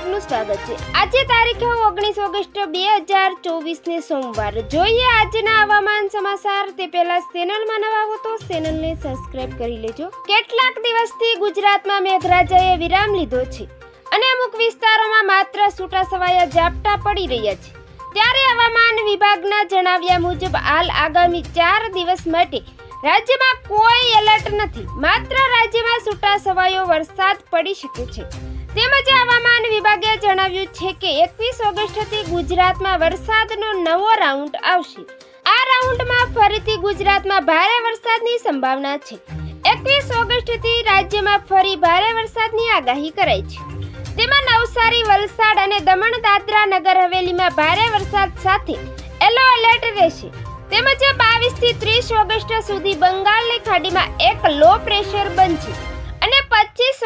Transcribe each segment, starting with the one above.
છે. આજે તારીખ ઓગણીસ ઓગસ્ટ બે હજાર ચોવીસને સોમવાર. જોઈએ આજના હવામાન સમાચાર. તે પહેલા ચેનલમાં નવા હો તો ચેનલને સબસ્ક્રાઇબ કરી લેજો. કેટલાક દિવસથી ગુજરાતમાં મેઘરાજાએ વિરામ લીધો છે અને અમુક વિસ્તારોમાં માત્ર છૂટાછવાયા ઝાપટા પડી રહ્યા છે. ત્યારે હવામાન વિભાગના જણાવ્યા મુજબ, હાલ આગામી ચાર દિવસ માટે રાજ્યમાં કોઈ એલર્ટ નથી. માત્ર રાજ્યમાં છૂટાછવાયો વરસાદ પડી શકે છે. તેમજ હવામાન વિભાગે જણાવ્યું છે કે એકવીસ ઓગસ્ટથી ગુજરાતમાં વરસાદનો નવો રાઉન્ડ આવશે. આ રાઉન્ડમાં ફરીથી ગુજરાતમાં ભારે વરસાદની સંભાવના છે. એકવીસ ઓગસ્ટથી રાજ્યમાં ફરી ભારે વરસાદની આગાહી કરાઈ છે. તેમાં નવસારી, વલસાડ અને દમણ, દાદરા નગર હવેલીમાં ભારે વરસાદ સાથે યલો એલર્ટ રહેશે. તેમજ બાવીસથી ત્રીસ ઓગસ્ટ સુધી બંગાળની ખાડીમાં એક લો પ્રેશર બનશે. અને પચીસ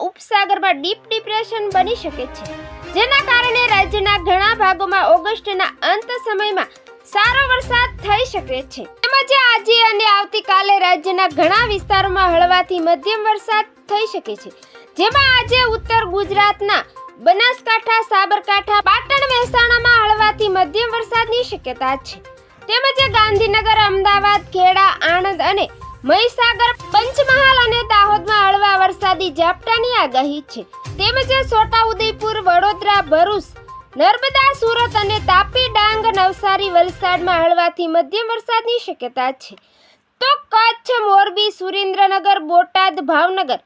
ઉપસાગરમાં ડીપ ડિપ્રેશન બની શકે છે. જેના કારણે રાજ્યના ઘણા ભાગોમાં ઓગસ્ટના અંત સમયમાં સારો વરસાદ થઈ શકે છે. તેમજ આજે અને આવતીકાલે રાજ્યના ઘણા વિસ્તારોમાં હળવાથી મધ્યમ વરસાદ થઈ શકે છે. જેમાં આજે ઉત્તર ગુજરાતના બનાસકાંઠા, સાબરકાંઠા, પાટણ, મહેસાણામાં હળવાથી મધ્યમ વરસાદની શક્યતા છે. તેમજ ગાંધીનગર, અમદાવાદ, ખેડા, આણંદ અને મહીસાગર પંચમહાલ અને દાહોદમાં હળવા વરસાદી ઝાપટાની આગાહી છે. તેમજ છોટાઉદેપુર, વડોદરા, ભરૂચ, નર્મદા, સુરત અને તાપી ડાંગ નવસારી, વલસાડમાં હળવાથી મધ્યમ વરસાદની શક્યતા છે. તો કચ્છ, મોરબી, સુરેન્દ્રનગર, બોટાદ, ભાવનગર,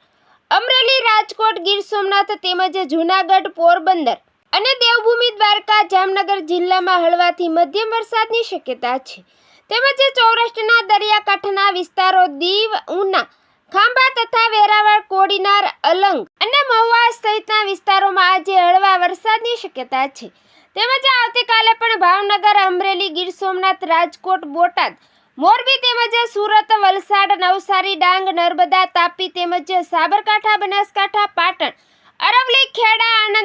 અમરેલી, રાજકોટ, ગીર સોમનાથ તેમજ જૂનાગઢ, પોરબંદર અને દેવભૂમિ દ્વારકા જામનગર જિલ્લામાં હળવાથી મધ્યમ વરસાદની શક્યતા છે. તેમજ સૌરાષ્ટ્રના દરિયાકાંઠાના વિસ્તારો દીવ, ઉના, ખાંભા તથા વેરાવળ, કોડીનાર, અલંગ અને મહુવા સહિતના વિસ્તારોમાં આજે હળવા વરસાદની શક્યતા છે. તેમજ આવતીકાલે પણ ભાવનગર, અમરેલી, ગીર સોમનાથ, રાજકોટ, બોટાદ, મોરબી તેમજ સુરત, વલસાડ, નવસારી, ડાંગ, નર્મદા, તાપી તેમજ સાબરકાંઠા, બનાસકાંઠા, પાટણ અરવલી ખેડા આણંદ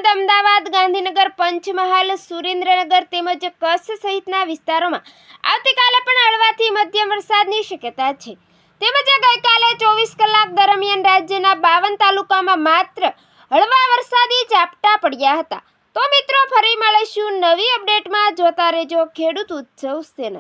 ગાંધીનગર પંચમહાલ, સુરેન્દ્રનગર તેમજ કચ્છ સહિતના વિસ્તારોમાં આવતીકાલે પણ હળવાથી મધ્યમ વરસાદની શક્યતા છે. તેમજ ગઈકાલે ચોવીસ કલાક દરમિયાન રાજ્યના બાવન તાલુકામાં માત્ર હળવા વરસાદી ઝાપટા પડ્યા હતા. તો મિત્રો, ફરી મળીશું નવી અપડેટમાં. જોતા રહેજો ખેડૂત ઉત્સવ ચેનલ.